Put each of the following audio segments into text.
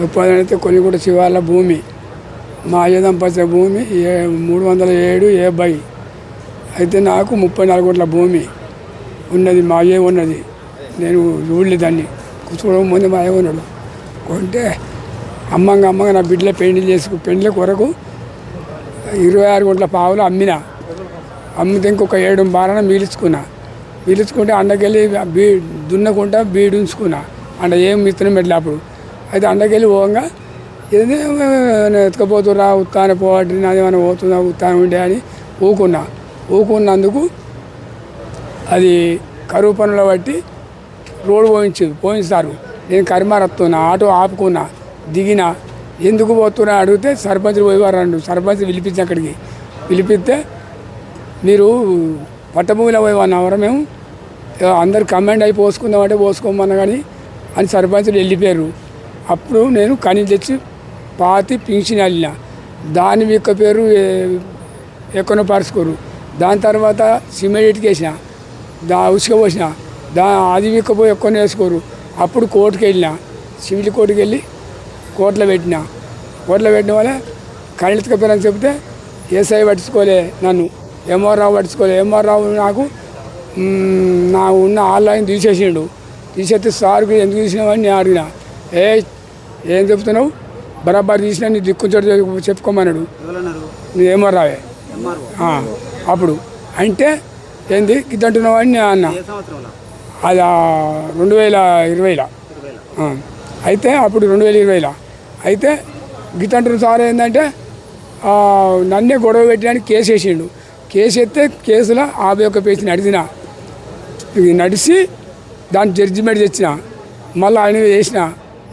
చొప్పదనైతే కొనిగూడ శివాల భూమి మా అయ్యదంపతి భూమి ఏ మూడు వందల ఏడు ఏ బై. అయితే నాకు ముప్పై నాలుగు కోట్ల భూమి ఉన్నది మా అయ్యే ఉన్నది. నేను చూడలేదాన్ని కూర్చోవడం ముందు మా అయ్య ఉన్నాడు. కొంటే అమ్మంగా అమ్మంగా నా బిడ్డల పెళ్ళి చేసుకు పెళ్ళి కొరకు ఇరవై ఆరు కోట్ల పావులు అమ్మిన. అమ్మితే ఇంకొక ఏడు బారన మీలుచుకున్నా మీలుచుకుంటే అండకెళ్ళి బీ దున్నకుండా బీడు ఉంచుకున్నా అండ ఏం విత్తనం పెట్టలే అప్పుడు. అయితే అండకెళ్ళి పోగా ఏది ఎత్తుకపోతురా ఉత్తాన పోవటి నాదేమైనా పోతుందా ఉత్తానం ఉండే అని ఊకున్నా. ఊకున్నందుకు అది కరువు పనుల బట్టి రోడ్డు పోయించు పోయించారు. నేను కరిమారత్తున్నా ఆటో ఆపుకున్నా దిగిన. ఎందుకు పోతున్నా అడిగితే సర్పంచ్ పోయేవారు సర్పంచ్ పిలిపించి అక్కడికి. పిలిపిస్తే మీరు పట్టభూమిలో పోయేవారు మేము? అందరు కమాండ్ అయి పోసుకుందామంటే పోసుకోమన్నా కానీ అని సర్పంచులు వెళ్ళిపోయారు. అప్పుడు నేను కని తెచ్చి పాతి పింఛన్ వెళ్ళిన దాని యొక్క పేరు ఎక్కడో పరుచుకోరు దాని తర్వాత సిమెంట్ వేసిన. దా ఉసుక పోసిన. దా అది విక్కపోయి ఎక్కువ వేసుకోరు. అప్పుడు కోర్టుకు వెళ్ళిన. సివిల్ కోర్టుకి వెళ్ళి కోర్టులో పెట్టిన. కోర్టులో పెట్టిన వల్ల కళ్ళెత్తుకపోయారని చెప్తే ఏసఐ పట్టించుకోలే నన్ను. ఎంఆర్ రావు పట్టించుకోలే. ఎంఆర్ రావు నాకు నా ఉన్న ఆన్లైన్ తీసేసిండు. తీసేస్తే సార్కి ఎందుకు తీసినామని నేను అడిగిన. ఏ ఏం చెప్తున్నావు? బరాబర్ తీసినా నీ దిక్కుంచోడు చెప్పుకోమన్నాడు. ఎవరన్నారు? నీ ఎంఆర్ రావే అప్పుడు. అంటే ఏంది? ఇద్దంటున్నావు అని నేను అన్నా. అది రెండు వేల ఇరవైలో. అయితే అప్పుడు రెండు వేల ఇరవైలో. అయితే గిట్టంటున్న సార్ ఏంటంటే నన్నే గొడవ పెట్టడానికి కేసు వేసిండు. కేసు ఎత్తే కేసులో ఆమె యొక్క పేజీ నడిచిన ఇది నడిచి దాని జడ్జిమెంట్ తెచ్చిన. మళ్ళీ ఆయన వేసిన.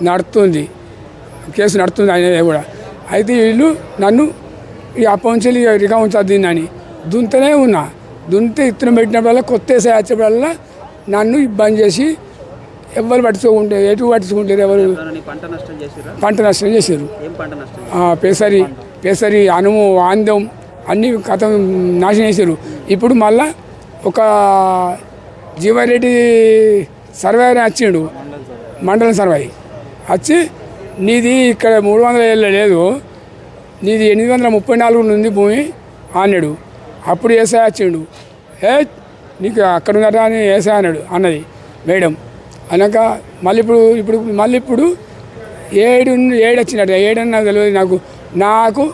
నడుస్తుంది కేసు నడుస్తుంది ఆయన కూడా. అయితే వీళ్ళు నన్ను ఈ అప్పంచెల్లి రిగా ఉంచదు అని. దుంతనే ఉన్నా. దుంతే ఇత్తనం పెట్టినప్పుడల్లా కొత్త వచ్చేప్పుడల్లా నన్ను ఇబ్బంది చేసి ఎవరు పట్టించుకుంటే ఎటు పట్టించుకుంటారు ఎవరు. పంట నష్టం చేశారు పెసరి పెసరి అనుము ఆందం అన్ని కథ నాశనం చేశారు ఇప్పుడు మళ్ళా ఒక జీవారెడ్డి సర్వే అని వచ్చిండు మండలం సర్వే వచ్చి నీది ఇక్కడ మూడు వందల ఏళ్ళ లేదు. నీది ఎనిమిది వందల ముప్పై నాలుగు ఉంది భూమి అన్నాడు అప్పుడు ఏసా వచ్చిండు. ఏ నీకు అక్కడ ఉందట అని ఏసా అన్నాడు అన్నది మేడం. అన్నాక మళ్ళీ ఇప్పుడు ఇప్పుడు మళ్ళీ ఇప్పుడు ఏడు ఏడు వచ్చినట్టు ఏడు తెలియదు నాకు. నాకు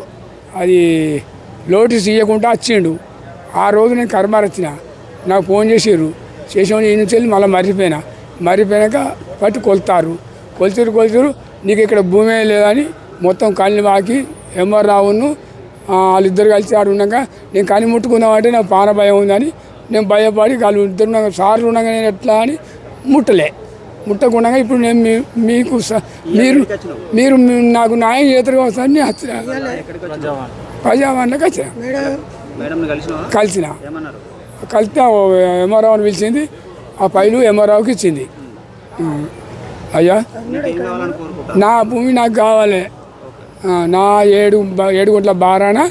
అది నోటీస్ ఇవ్వకుండా వచ్చిండు. ఆ రోజు నేను కర్మారచ్చిన నాకు ఫోన్ చేసిర్రు. చేసిన ఈ నుంచి వెళ్ళి మళ్ళీ మర్రిపోయినా. మర్రిపోయాక పట్టు కొలుతారు. కొలుతురు కొలుతురు. నీకు ఇక్కడ భూమే లేదని మొత్తం కళ్ళు వాకి ఎంఆర్ రావును వాళ్ళిద్దరు కలిసి ఆడు ఉన్నాక నేను కని ముట్టుకుందామంటే నాకు పాన భయం ఉందని నేను భయపడి వాళ్ళు ఇద్దరు ఉండగా సార్లు ఉండగా నేను ఎట్లా అని ముట్టలే. ముట్టకుండా ఇప్పుడు నేను మీ- మీకు స- మీరు మీరు నాకు న్యాయం చేతులు వస్తారని వచ్చిన. ఎక్కడికి వచ్చిన. కలిసిన. కలిస్తే పిలిచింది. ఆ పైలు ఎంఆర్ఓకి ఇచ్చింది. అయ్యా? నా భూమి నాకు కావాలి. నా ఏడు ఏడు గుంట్ల బారాన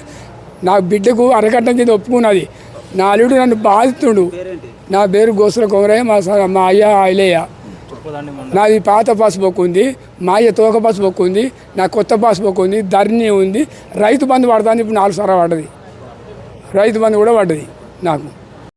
నా బిడ్డకు అరగంట కింద ఒప్పుకున్నది. నా అల్లుడు నన్ను బాధిస్తుండు. పేరేంటి? నా పేరు గోసుల కొమరయ్య మా స- మా అయ్య ఐలయ్య. నాది పాత పాస్బుక్ ఉంది మా అయ్య తోక పాస్బుక్ ఉంది నా కొత్త పాస్బుక్ ఉంది ధర్ని ఉంది. రైతు బంధు పడుతుంది ఇప్పుడు నాలుగు సార్లు పడ్డది. రైతు బంధు కూడా పడ్డది నాకు.